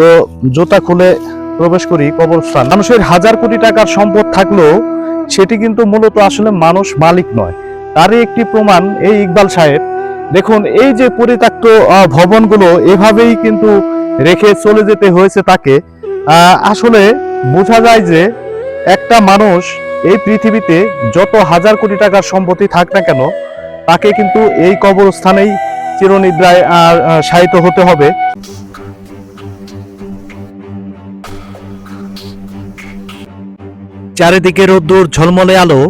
তো জুতা খুলে প্রবেশ করি কবরস্থান মানুষের হাজার কোটি টাকার সম্পদ থাকলেও সেটি কিন্তু মূলত আসলে মানুষ মালিক নয়। তারই একটি প্রমাণ এই ইকবাল সাহেব। দেখুন, এই যে পরিত্যক্ত ভবনগুলো এভাবেই কিন্তু রেখে চলে যেতে হয়েছে তাকে। আসলে বোঝা যায় যে একটা মানুষ এই পৃথিবীতে যত হাজার কোটি টাকার সম্পত্তি থাক না কেন, তাকে কিন্তু এই কবরস্থানেই চিরনিদ্রায় আর শায়িত হতে হবে। চারিদিকে রোদ্দুর ঝলমলে আলো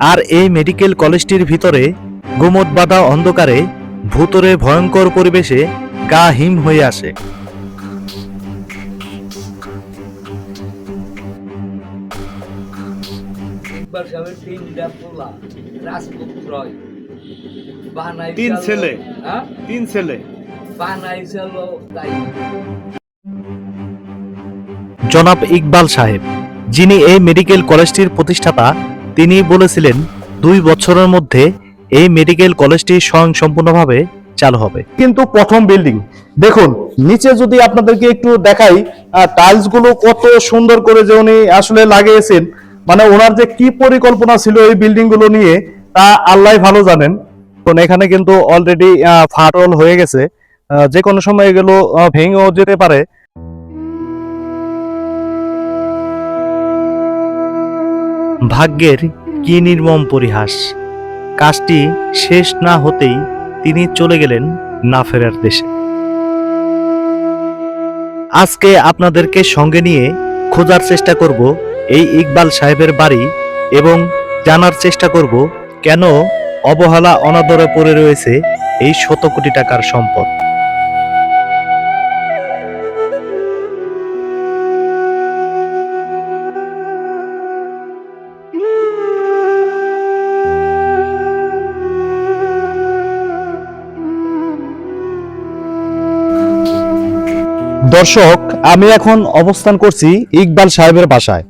আর এই মেডিকেল কলেজটির ভিতরে গুমট বাঁধা অন্ধকারে ভূতরে ভয়ঙ্কর পরিবেশে গা হিম হয়ে আসে। তিন ছেলে? হ্যাঁ? তিন ছেলে। জনাব ইকবাল সাহেব যিনি এই মেডিকেল কলেজটির প্রতিষ্ঠাতা তিনি বলেছিলেন, দুই বছরের মধ্যে এই মেডিকেল কলেজটি স্বয়ংসম্পূর্ণভাবে চালু হবে। কিন্তু প্রথম বিল্ডিং, দেখুন, নিচে যদি আপনাদেরকে একটু দেখাই টাইলসগুলো কত সুন্দর করে যে উনি আসলে লাগিয়েছেন মানে ওনার যে কি পরিকল্পনা ছিল এই বিল্ডিংগুলো নিয়ে, তা আল্লাহ ভালো জানেন। তো এখানে কিন্তু অলরেডি ফাটল হয়ে গেছে। যে কোনো সময় এগুলো ভেঙেও যেতে পারে। ভাগ্যের কি নির্মম পরিহাস। কাজটি শেষ না হতেই তিনি চলে গেলেন না ফেরার দেশে। আজকে আপনাদেরকে সঙ্গে নিয়ে খোঁজার চেষ্টা করব এই ইকবাল সাহেবের বাড়ি এবং জানার চেষ্টা করব কেন অবহেলা অনাদরে পড়ে রয়েছে এই শত কোটি টাকার সম্পদ। দর্শক, আমি এখন অবস্থান করছি ইকবাল সাহেবের বাসায়।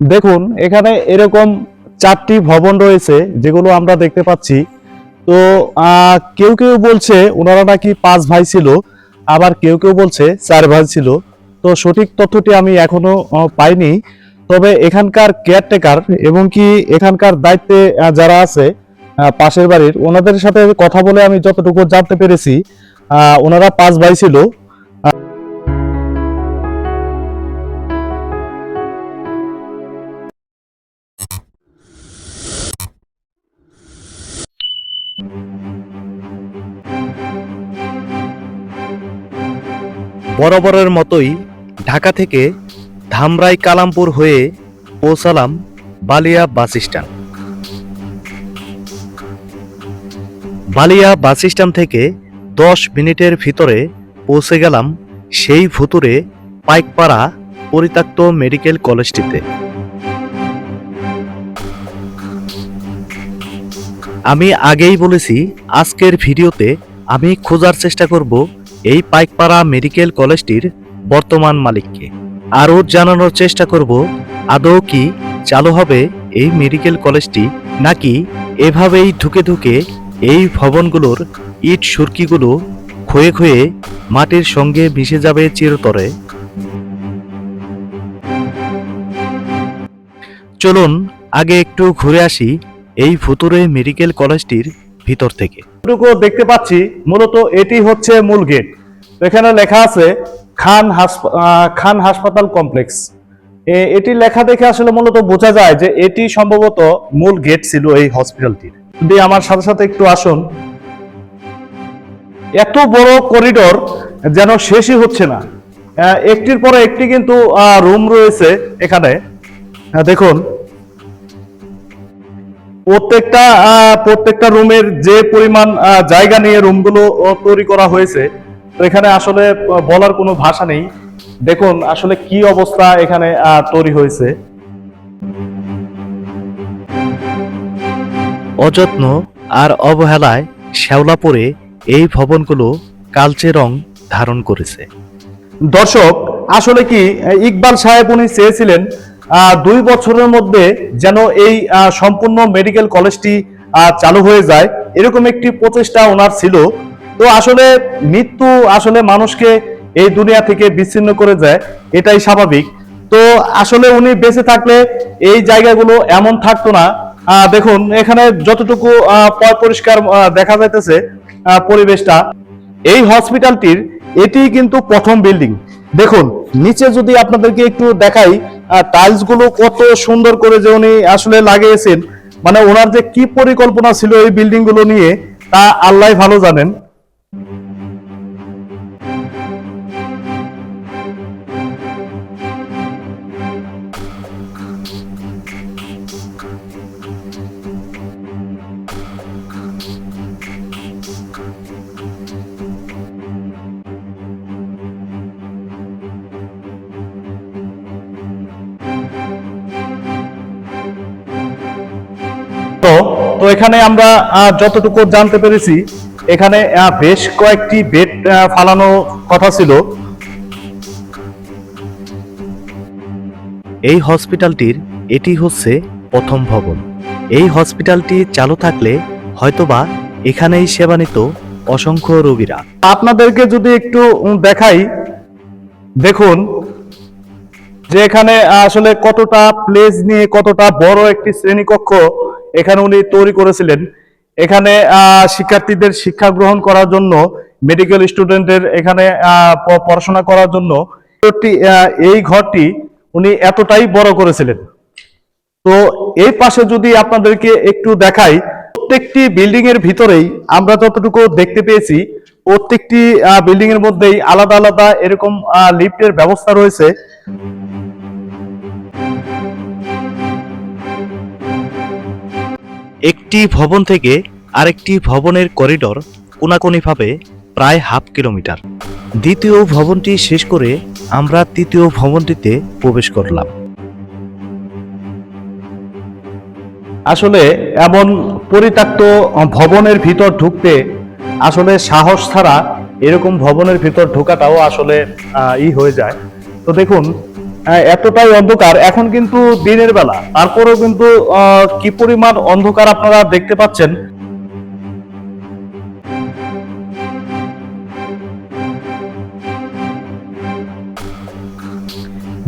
দেখুন, এখানে এরকম চারটি ভবন রয়েছে, যেগুলো আমরা দেখতে পাচ্ছি। তো কেউ কেউ বলছে ওনারা নাকি পাঁচ ভাই ছিল, আবার কেউ কেউ বলছে চার ভাই ছিল। তো, সঠিক তথ্যটি আমি এখনও পাইনি। তবে এখানকার কেয়ারটেকার এবং কি এখানকার দায়িত্বে যারা আছে পাশের বাড়ির, ওনাদের সাথে কথা বলে আমি যতটুকু জানতে পেরেছি ওনারা পাঁচ ভাই ছিল। বরাবরের মতোই ঢাকা থেকে ধামরাই কালামপুর হয়ে পৌঁছালাম Baliya bus stand. Baliya bus stand থেকে দশ মিনিটের ভিতরে পৌঁছে গেলাম সেই ভুতুরে পাইকপাড়া পরিত্যক্ত মেডিকেল কলেজটিতে। আমি আগেই বলেছি, আজকের ভিডিওতে আমি খোঁজার চেষ্টা করব এই পাইকপাড়া মেডিকেল কলেজটির বর্তমান মালিককে। আরও জানানোর চেষ্টা করব, আদৌ কি চালু হবে এই মেডিকেল কলেজটি, নাকি এভাবেই ঢুকে ঢুকে এই ভবনগুলোর ইট সুরকিগুলো ক্ষয়ে ক্ষয়ে মাটির সঙ্গে মিশে যাবে চিরতরে। চলুন, আগে একটু ঘুরে আসি এই ভুতুরে মেডিকেল কলেজটির ভিতর থেকে। দেখতে পাচ্ছি, মূলত এটি হচ্ছে মূল গেট এখানে লেখা আছে, খান খান হাসপাতাল কমপ্লেক্স। এটি লেখা দেখে আসলে মূলত বোঝা যায় যে এটি সম্ভবত মূল গেট ছিল এই হসপিটালটির যদি আমার সাথে সাথে একটু আসুন। এত বড় করিডোর যেন শেষই হচ্ছে না। একটির পরে একটি কিন্তু রুম রয়েছে এখানে। দেখুন। প্রত্যেকটা প্রত্যেকটা রুমের যে পরিমাণ জায়গা নিয়ে রুমগুলো তৈরি করা হয়েছে তো এখানে আসলে বলার কোনো ভাষা নেই। দেখুন আসলে কি অবস্থা এখানে তৈরি হয়েছে। অযত্ন আর অবহেলায় শ্যাওলা পড়ে এই ভবনগুলো কালচে রং ধারণ করেছে। দর্শক আসলে কি ইকবাল সাহেব উনি চেয়েছিলেন দুই বছরের মধ্যে যেন এই সম্পূর্ণ মেডিকেল কলেজটি চালু হয়ে যায়। এরকম একটি প্রচেষ্টা ওনার ছিল। তো আসলে মৃত্যু আসলে মানুষকে এই দুনিয়া থেকে বিচ্ছিন্ন করে যায় এটাই স্বাভাবিক। তো আসলে উনি বেঁচে থাকলে এই জায়গাগুলো এমন থাকতো না। দেখুন, এখানে যতটুকু পরিষ্কার দেখা যাইতেছে পরিবেশটা, এই হসপিটালটির এটি কিন্তু প্রথম বিল্ডিং দেখুন, নিচে যদি আপনাদেরকে একটু দেখাই টাইলসগুলো কত সুন্দর করে যে উনি আসলে লাগিয়েছেন মানে ওনার যে কি পরিকল্পনা ছিল এই বিল্ডিংগুলো নিয়ে, তা আল্লাহ ভালো জানেন। তো তো এখানে আমরা যতটুকু জানতে পেরেছি এখানে বেশ কয়েকটি বেড ফালানো কথা ছিল। এই হসপিটালটির এটি হচ্ছে প্রথম ভবন। এই হসপিটালটি চালু থাকলে হয়তোবা এখানেই সেবা নিত অসংখ্য রোগীরা। আপনাদেরকে যদি একটু দেখাই দেখুন যে এখানে আসলে কতটা প্লেস নিয়ে কতটা বড় একটি শ্রেণীকক্ষ এখানে উনি তৈরি করেছিলেন। এখানে শিক্ষার্থীদের শিক্ষা গ্রহণ করার জন্য মেডিকেল স্টুডেন্টের এখানে পড়াশোনা করার জন্য এই ঘরটি উনি এতটাই বড় করেছিলেন। তো এই পাশে যদি আপনাদেরকে একটু দেখাই, প্রত্যেকটি বিল্ডিং এর ভিতরেই আমরা যতটুকু দেখতে পেয়েছি, প্রত্যেকটি বিল্ডিং এর মধ্যেই আলাদা আলাদা এরকম লিফটের ব্যবস্থা রয়েছে। একটি ভবন থেকে আরেকটি ভবনের করিডর কোনাকুনিভাবে প্রায় হাফ কিলোমিটার। দ্বিতীয় ভবনটি শেষ করে আমরা তৃতীয় ভবনটিতে প্রবেশ করলাম। আসলে এমন পরিত্যক্ত ভবনের ভিতর ঢুকতে আসলে সাহস ছাড়া এরকম ভবনের ভিতর ঢোকাটাও আসলে ই হয়ে যায়। তো দেখুন এতটাই অন্ধকার। এখন কিন্তু দিনের বেলা। তারপরেও কিন্তু কি পরিমাণ অন্ধকার আপনারা দেখতে পাচ্ছেন।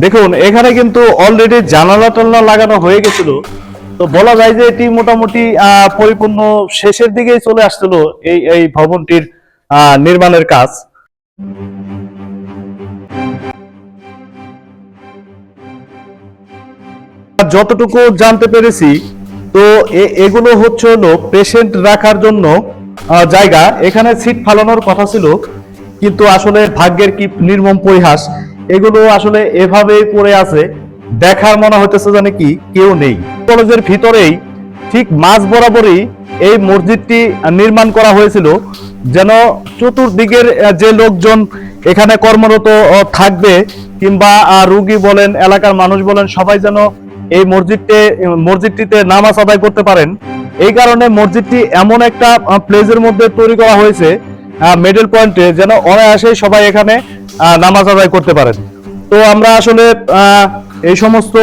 দেখুন, এখানে কিন্তু অলরেডি জানালা টালনা লাগানো হয়ে গেছিল। তো বলা যায় যে এটি মোটামুটি পরিপূর্ণ শেষের দিকেই চলে আসছিল এই এই ভবনটির নির্মাণের কাজ। যতটুকু জানতে পেরেছি, তো এগুলো হচ্ছে হলো পেশেন্ট রাখার জন্য জায়গা। এখানে সিট ফালানোর কথা ছিল, কিন্তু আসলে ভাগ্যের কি নির্মম পরিহাস, এগুলো আসলে এভাবেই পড়ে আছে। দেখার মনে হইতেছে জানে কি, কেউ নেই। কলেজের ভিতরেই ঠিক মাঝ বরাবরই এই মসজিদটি নির্মাণ করা হয়েছিল, যেন চতুর্দিকের যে লোকজন এখানে কর্মরত থাকবে, কিংবা রুগী বলেন, এলাকার মানুষ বলেন, সবাই যেন এই মসজিদে মসজিদটিতে নামাজ আদায় করতে পারেন। এই কারণে মসজিদটি এমন একটা প্লেসের মধ্যে তৈরি করা হয়েছে মিডল পয়েন্টে যেন অনায়াসে সবাই এখানে নামাজ আদায় করতে পারেন। তো আমরা আসলে এই সমস্ত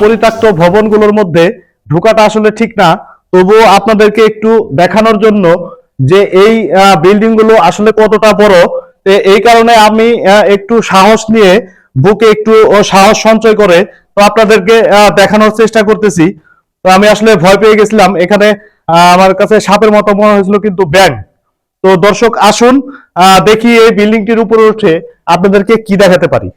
পরিত্যক্ত ভবনগুলোর মধ্যে ঢোকাটা আসলে ঠিক না। তবুও আপনাদেরকে একটু দেখানোর জন্য যে এই বিল্ডিংগুলো আসলে কতটা বড়। এই কারণে আমি একটু সাহস নিয়ে বুকে একটু সাহস সঞ্চয় করে, তো আপনাদেরকে দেখানোর চেষ্টা করতেছি। তো আমি আসলে ভয় পেয়ে গেছিলাম। এখানে আমার কাছে সাপের মতো মনে হয়েছিল কিন্তু ব্যাং তো দর্শক আসুন দেখি এই বিল্ডিংটির উপরে উঠে আপনাদেরকে কি দেখাতে পারি।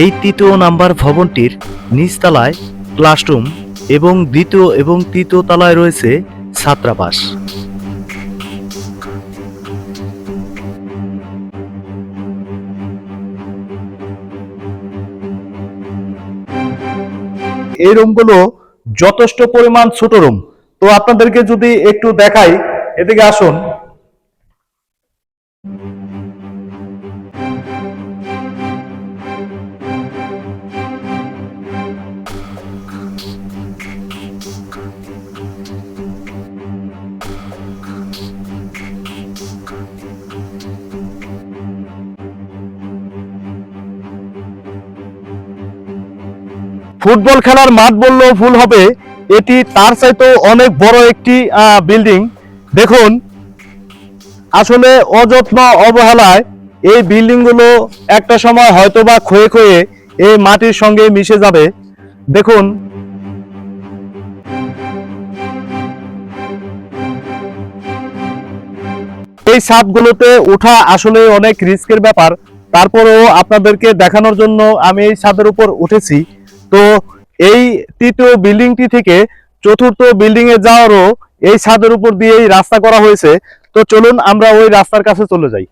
এই তৃতীয় নাম্বার ভবনটির নিচতলায় ক্লাসরুম এবং দ্বিতীয় এবং তৃতীয় তলায় রয়েছে ছাত্রাবাস। এই রুমগুলো যথেষ্ট পরিমাণ ছোট রুম তো আপনাদেরকে যদি একটু দেখাই এদিকে আসুন। ফুটবল খেলার মাঠ বললেও ভুল হবে। এটি তার চাইতেও অনেক বড় একটি বিল্ডিং দেখুন, আসলে অযত্ন অবহেলায় এই বিল্ডিংগুলো একটা সময় হয়তো বা ক্ষয়ে ক্ষয়ে এই মাটির সঙ্গে মিশে যাবে। দেখুন, এই ছাদগুলোতে ওঠা আসলে অনেক রিস্কের ব্যাপার। তারপরেও আপনাদেরকে দেখানোর জন্য আমি এই ছাদের উপর উঠেছি। তো এই তৃতীয় বিল্ডিংটি থেকে চতুর্থ বিল্ডিং এ যাওয়ারও এই ছাদের উপর দিয়েই রাস্তা করা হয়েছে। তো চলুন আমরা ওই রাস্তার কাছে চলে যাই।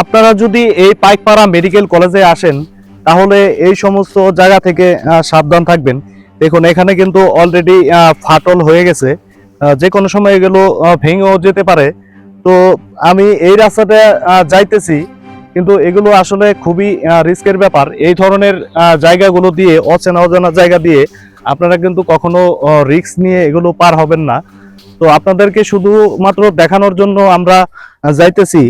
আপনারা যদি এই পাইকপাড়া মেডিকেল কলেজে আসেন, তাহলে এই সমস্ত জায়গা থেকে সাবধান থাকবেন। দেখুন, এখানে কিন্তু অলরেডি ফাটল হয়ে গেছে। যে কোনো সময় এগুলো ভেঙেও যেতে পারে। তো আমি এই রাস্তাটা যাইতেছি, কিন্তু এগুলো আসলে খুবই রিস্কের ব্যাপার। এই ধরনের জায়গাগুলো দিয়ে, অচেনা অজানা জায়গা দিয়ে, আপনারা কিন্তু কখনো রিস্ক নিয়ে এগুলো পার হবেন না। তো আপনাদেরকে শুধুমাত্র দেখানোর জন্য আমরা যাইতেছি।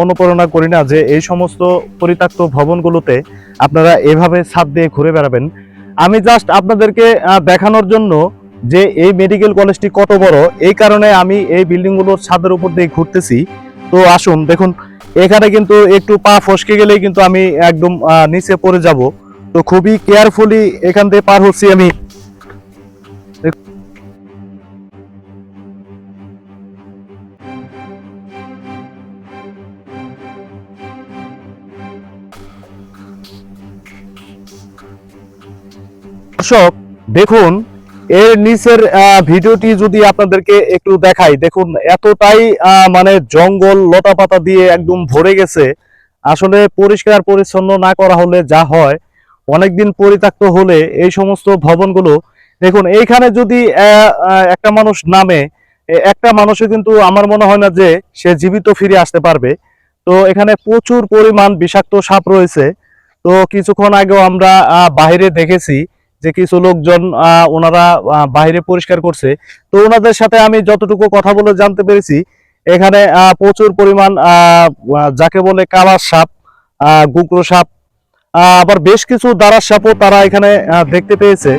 অনুপ্রেরণা করি না যে এই সমস্ত পরিত্যক্ত ভবনগুলোতে আপনারা এভাবে ছাদ দিয়ে ঘুরে বেড়াবেন। আমি জাস্ট আপনাদেরকে দেখানোর জন্য যে এই মেডিকেল কলেজটি কত বড়, এই কারণে আমি এই বিল্ডিংগুলোর ছাদের উপর দিয়ে ঘুরতেছি। তো আসুন, দেখুন, এখানে কিন্তু একটু পা ফসকে গেলেই কিন্তু আমি একদম নিচে পড়ে যাব। তো খুবই কেয়ারফুলি এখান দিয়ে পার হচ্ছি আমি। দর্শক, দেখুন, এর নিচের ভিডিওটি যদি আপনাদেরকে একটু দেখাই, দেখুন, এতটাই মানে জঙ্গল লতা পাতা দিয়ে একদম ভরে গেছে। আসলে পরিষ্কার পরিচ্ছন্ন না করা হলে যা হয়, অনেকদিন পরিত্যক্ত হলে এই সমস্ত ভবনগুলো, দেখুন, এইখানে যদি একটা মানুষ নামে একটা মানুষও কিন্তু আমার মনে হয় না যে সে জীবিত ফিরে আসতে পারবে। তো এখানে প্রচুর পরিমাণ বিষাক্ত সাপ রয়েছে। তো কিছুক্ষণ আগেও আমরা বাইরে দেখেছি যে কিছু লোকজন ওনারা বাইরে পরিষ্কার করছে। তো ওনাদের সাথে আমি যতটুকু কথা বলে জানতে পেরেছি, এখানে প্রচুর পরিমাণ যাকে বলে কালার সাপ গুকরো সাপ আবার বেশ কিছু দারার সাপও তারা এখানে দেখতে পেয়েছে।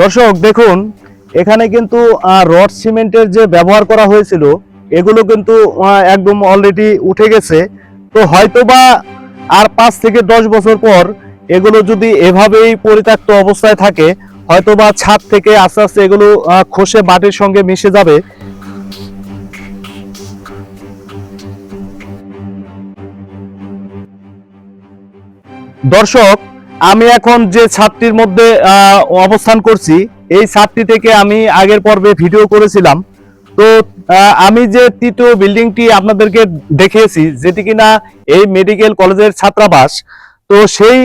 দর্শক, দেখুন এখানে কিন্তু রড সিমেন্টের যে ব্যবহার করা হয়েছিল, এগুলো কিন্তু একদম অলরেডি উঠে গেছে। তো হয়তোবা আর পাঁচ থেকে দশ বছর পর এগুলো যদি এভাবেই পরিত্যক্ত অবস্থায় থাকে, হয়তোবা ছাদ থেকে আস্তে আস্তে এগুলো খসে মাটির সঙ্গে মিশে যাবে। দর্শক, আমি এখন যে ছাদটির মধ্যে অবস্থান করছি এই ছাদটি থেকে আমি আগের পর্বে ভিডিও করেছিলাম। তো আমি যে তৃতীয় বিল্ডিংটি আপনাদেরকে দেখিয়েছি, যেটি কিনা এই মেডিকেল কলেজের ছাত্রাবাস, তো সেই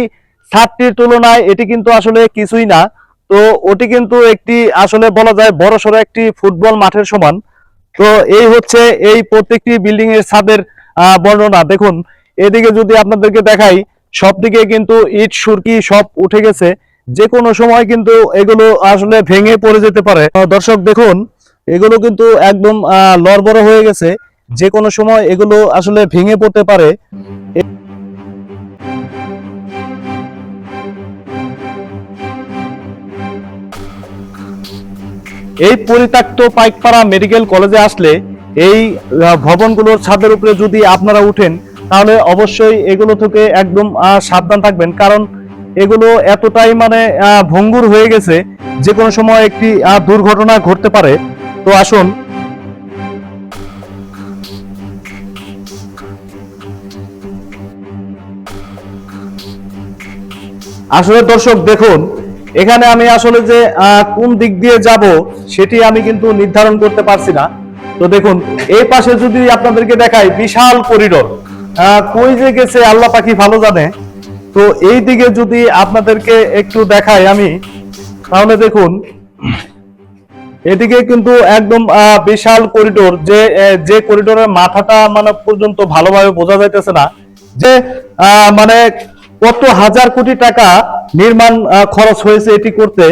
ছাদটির তুলনায় এটি কিন্তু আসলে কিছুই না। তো ওটি কিন্তু একটি আসলে বলা যায় বড়সড় একটি ফুটবল মাঠের সমান। তো এই হচ্ছে এই প্রত্যেকটি বিল্ডিং এর ছাদের বর্ণনা। দেখুন, এদিকে যদি আপনাদেরকে দেখাই সব দিকে কিন্তু ইট, সুরকি সব উঠে গেছে। যে কোনো সময় কিন্তু এগুলো আসলে ভেঙে পড়ে যেতে পারে। দর্শক দেখুন, এগুলো কিন্তু একদম লড়বড় হয়ে গেছে। যে কোনো সময় এগুলো আসলে ভেঙে পড়তে পারে। এই পরিত্যক্ত পাইকপাড়া মেডিকেল কলেজে আসলে এই ভবনগুলোর ছাদের উপরে যদি আপনারা উঠেন, তাহলে অবশ্যই এগুলো থেকে একদম সাবধান থাকবেন। কারণ এগুলো এতটাই মানে ভঙ্গুর হয়ে গেছে যে কোনো সময় একটি দুর্ঘটনা ঘটতে পারে। তো আসুন। আসলে দর্শক, দেখুন, এখানে আমি আসলে যে কোন দিক দিয়ে যাব সেটি আমি কিন্তু নির্ধারণ করতে পারছি না। তো দেখুন, এই পাশে যদি আপনাদেরকে দেখাই, বিশাল করিডোর। কই যে গেছে, আল্লাহ পাখি ভালো জানে। তো এই দিকে যদি আপনাদেরকে একটু দেখাই আমি, তাহলে দেখুন, এদিকে কিন্তু একদম বিশাল করিডোর যে যে করিডোরের মাথাটা মানে পর্যন্ত ভালোভাবে বোঝা যাইতেছে না, যে মানে কত হাজার কোটি টাকা নির্মাণ খরচ হয়েছে এটি করতে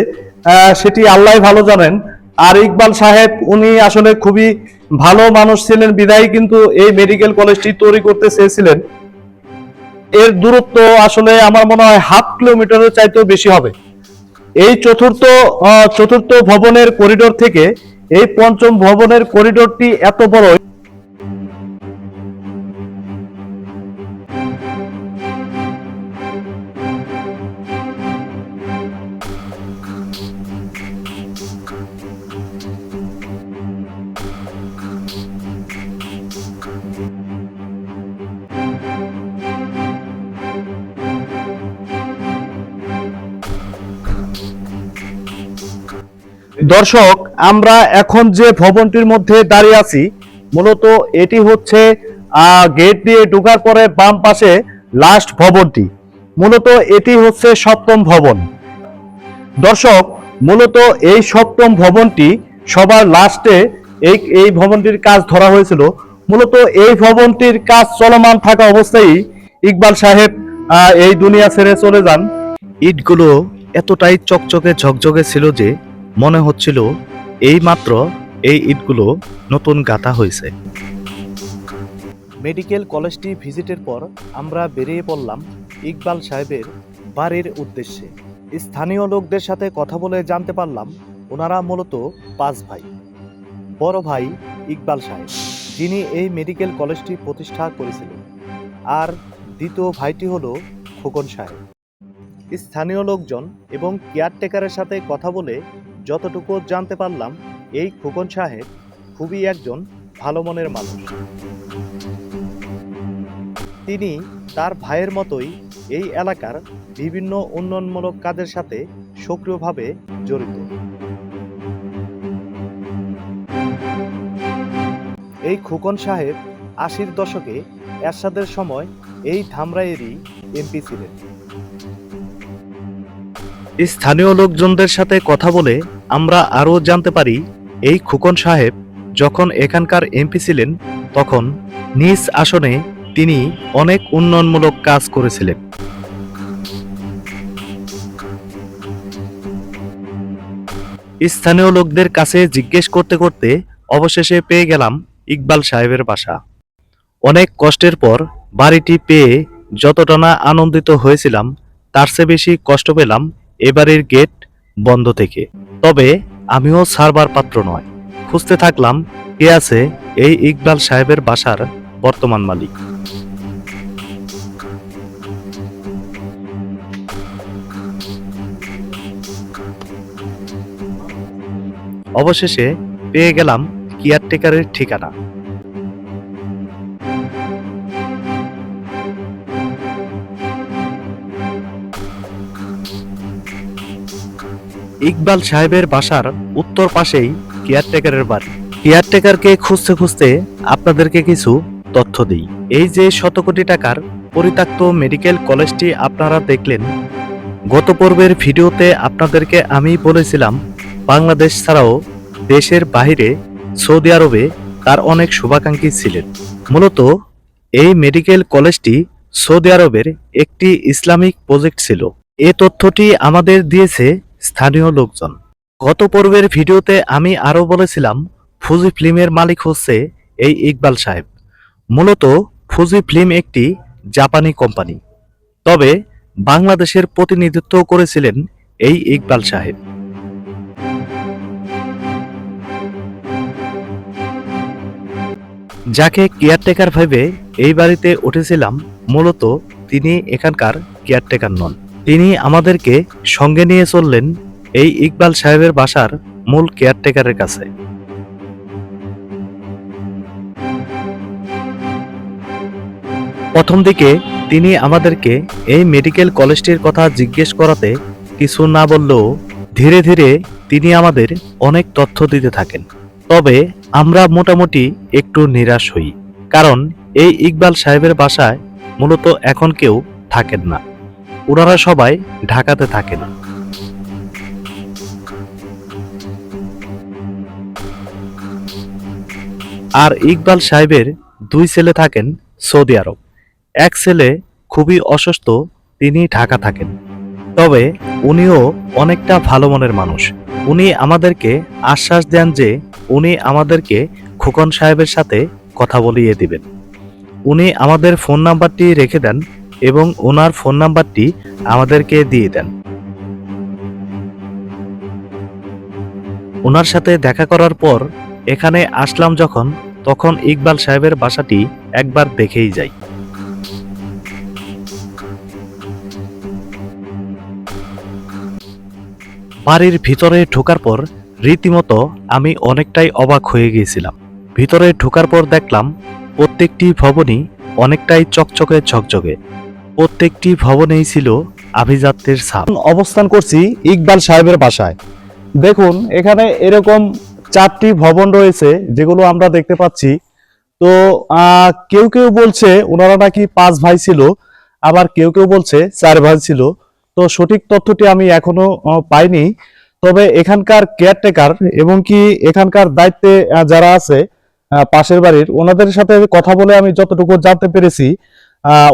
সেটি আল্লাহ ভালো জানেন। আর ইকবাল সাহেব, উনি আসলে খুবই ভালো মানুষ ছিলেন, বিদায়ী কিন্তু এই মেডিকেল কলেজটি তৈরি করতে চেয়েছিলেন। এর দূরত্ব আসলে আমার মনে হয় হাফ কিলোমিটারের চাইতেও বেশি হবে। এই চতুর্থ চতুর্থ ভবনের করিডোর থেকে এই পঞ্চম ভবনের করিডোরটি এত বড় দর্শক, আমরা এখন যে ভবনটির মধ্যে দাঁড়িয়ে আছি, মূলত এটি হচ্ছে গেট দিয়ে ঢোকার পরে বাম পাশে লাস্ট ভবনটি। মূলত এটি হচ্ছে সপ্তম ভবন। দর্শক, মূলত এই সপ্তম ভবনটি সবার লাস্টে এই এই ভবনটির কাজ ধরা হয়েছিল। মূলত এই ভবনটির কাজ চলমান থাকা অবস্থায় ইকবাল সাহেব এই দুনিয়া ছেড়ে চলে যান। ইটগুলো এতটাই চকচকে ঝকঝকে ছিল যে মনে হচ্ছিল এই মাত্র এই ইটগুলো নতুন গাঁথা হয়েছে মেডিকেল কলেজটি ভিজিটের পর আমরা বেরিয়ে পড়লাম ইকবাল সাহেবের বাড়ির উদ্দেশ্যে। স্থানীয় লোকদের সাথে কথা বলে জানতে পারলাম ওনারা মূলত পাঁচ ভাই। বড় ভাই ইকবাল সাহেব, যিনি এই মেডিকেল কলেজটি প্রতিষ্ঠা করেছিলেন। আর দ্বিতীয় ভাইটি হলো খোকন সাহেব। স্থানীয় লোকজন এবং কেয়ারটেকারের সাথে কথা বলে যতটুকু জানতে পারলাম, এই খোকন সাহেব খুবই একজন ভালো মনের মানুষ। তিনি তার ভাইয়ের মতোই এই এলাকার বিভিন্ন উন্নয়নমূলক কাজের সাথে সক্রিয়ভাবে জড়িত। এই খোকন সাহেব আশির দশকে এরশাদের সময় এই ধামরাইয়েরই এমপি ছিলেন। স্থানীয় লোকজনদের সাথে কথা বলে আমরা আরও জানতে পারি, এই খোকন সাহেব যখন এখানকার এমপি ছিলেন, তখন নিজ আসনে তিনি অনেক উন্নয়নমূলক কাজ করেছিলেন। স্থানীয় লোকদের কাছে জিজ্ঞেস করতে করতে অবশেষে পেয়ে গেলাম ইকবাল সাহেবের বাসা। অনেক কষ্টের পর বাড়িটি পেয়ে যতটা না আনন্দিত হয়েছিলাম, তার চেয়ে বেশি কষ্ট পেলাম এবারের গেট বন্ধ থেকে। তবে আমিও ছাড়বার পাত্র নয়। খুঁজতে থাকলাম কে আছে এই ইকবাল সাহেবের বাসার বর্তমান মালিক। অবশেষে পেয়ে গেলাম কেয়ারটেকারের ঠিকানা। ইকবাল সাহেবের বাসার উত্তর পাশেই কেয়ারটেকারের বাড়ি। কেয়ারটেকারকে খুঁজতে খুঁজতে আপনাদেরকে কিছু তথ্য দিই। এই যে শত কোটি টাকার পরিত্যক্ত মেডিকেল কলেজটি আপনারা দেখলেন, গত পর্বের ভিডিওতে আপনাদেরকে আমি বলেছিলাম, বাংলাদেশ ছাড়াও দেশের বাইরে সৌদি আরবে তার অনেক শুভাকাঙ্ক্ষী ছিলেন। মূলত এই মেডিকেল কলেজটি সৌদি আরবের একটি ইসলামিক প্রজেক্ট ছিল। এ তথ্যটি আমাদের দিয়েছে স্থানীয় লোকজন। গত পর্বের ভিডিওতে আমি আরও বলেছিলাম, ফুজি ফিল্মের মালিক হচ্ছে এই ইকবাল সাহেব। মূলত ফুজি ফিল্ম একটি জাপানি কোম্পানি। তবে বাংলাদেশের প্রতিনিধিত্ব করেছিলেন এই ইকবাল সাহেব। যাকে কেয়ারটেকার ভেবে এই বাড়িতে উঠেছিলাম, মূলত তিনি এখানকার কেয়ারটেকার নন। তিনি আমাদেরকে সঙ্গে নিয়ে চললেন এই ইকবাল সাহেবের বাসার মূল কেয়ারটেকারের কাছে। প্রথম দিকে তিনি আমাদেরকে এই মেডিকেল কলেজটির কথা জিজ্ঞেস করাতে কিছু না বললেও ধীরে ধীরে তিনি আমাদের অনেক তথ্য দিতে থাকেন। তবে আমরা মোটামুটি একটু নিরাশ হই, কারণ এই ইকবাল সাহেবের বাসায় মূলত এখন কেউ থাকেন না। ওনারা সবাই ঢাকাতে থাকেন। আর ইকবাল সাহেবের দুই ছেলে থাকেন সৌদি আরব। এক ছেলে খুবই অসুস্থ, তিনি ঢাকা থাকেন। তবে উনিও অনেকটা ভালো মনের মানুষ। উনি আমাদেরকে আশ্বাস দেন যে উনি আমাদেরকে খোকন সাহেবের সাথে কথা বলিয়ে দিবেন। উনি আমাদের ফোন নাম্বারটি রেখে দেন এবং ওনার ফোন নাম্বারটি আমাদেরকে দিয়ে দেন। ওনার সাথে দেখা করার পর এখানে আসলাম যখন, তখন ইকবাল সাহেবের বাসাটি একবার দেখেই যাই। বাড়ির ভিতরে ঢোকার পর রীতিমতো আমি অনেকটাই অবাক হয়ে গিয়েছিলাম। ভিতরে ঢোকার পর দেখলাম, প্রত্যেকটি ভবনই অনেকটাই চকচকে ঝকঝকে। প্রত্যেকটি ভবনেই ছিল আভিজাত্যের ছাপ। অবস্থান করছি ইকবাল সাহেবের বাসায়। দেখুন, এখানে এরকম চারটি ভবন রয়েছে, যেগুলো আমরা দেখতে পাচ্ছি। তো কেউ কেউ বলছে ওনারা নাকি পাঁচ ভাই ছিল, আবার কেউ কেউ বলছে চার ভাই ছিল। তো, সঠিক তথ্যটি আমি এখনও পাইনি। তবে এখানকার কেয়ারটেকার এবং কি এখানকার দায়িত্বে যারা আছে পাশের বাড়ির, ওনাদের সাথে কথা বলে আমি যতটুকু জানতে পেরেছি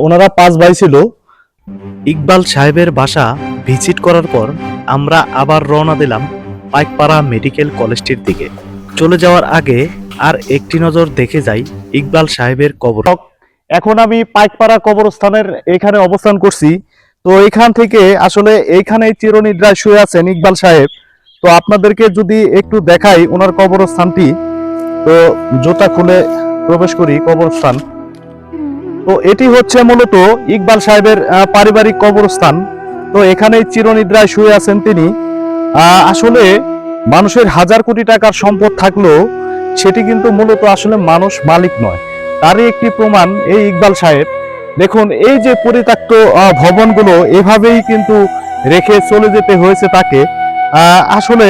ওনারা পাঁচ ভাই ছিল। ইকবাল সাহেবের বাসা ভিজিট করার পর আমরা আবার রওনা দিলাম পাইকপাড়া মেডিকেল কলেজটির দিকে। চলে যাওয়ার আগে আর একটি নজর দেখে যাই ইকবাল সাহেবের কবর। এখন আমি পাইকপাড়া কবরস্থানের এখানে অবস্থান করছি। তো এখান থেকে আসলে এইখানে চিরনিদ্রায় শুয়ে আছেন ইকবাল সাহেব। তো আপনাদেরকে যদি একটু দেখাই ওনার কবরস্থানটি। তো জুতা খুলে প্রবেশ করি কবরস্থান। তো এটি হচ্ছে মূলত ইকবাল সাহেবের পারিবারিক কবরস্থান। তো এখানেই চিরনিদ্রায় শুয়ে আছেন তিনি। আসলে মানুষের হাজার কোটি টাকার সম্পদ থাকলেও সেটি কিন্তু মূলত আসলে মানুষ মালিক নয়। তারই একটি প্রমাণ এই ইকবাল সাহেব। দেখুন, এই যে পরিত্যক্ত ভবনগুলো এভাবেই কিন্তু রেখে চলে যেতে হয়েছে তাকে। আসলে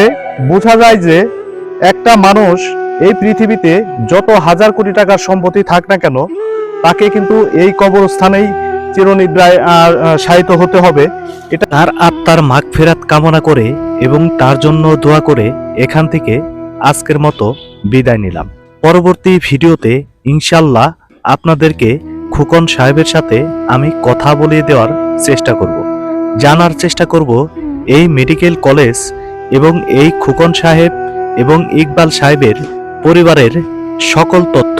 বোঝা যায় যে একটা মানুষ এই পৃথিবীতে যত হাজার কোটি টাকার সম্পত্তি থাক না কেন তাকে কিন্তু এই কবরস্থানেই চিরনিদ্রায় শায়িত হতে হবে। এটা তার আত্মার মাগ ফেরাত কামনা করে এবং তার জন্য দোয়া করে এখান থেকে আজকের মতো বিদায় নিলাম। পরবর্তী ভিডিওতে ইনশাল্লাহ আপনাদেরকে খোকন সাহেবের সাথে আমি কথা বলিয়ে দেওয়ার চেষ্টা করব। জানার চেষ্টা করব এই মেডিকেল কলেজ এবং এই খোকন সাহেব এবং ইকবাল সাহেবের পরিবারের সকল তথ্য।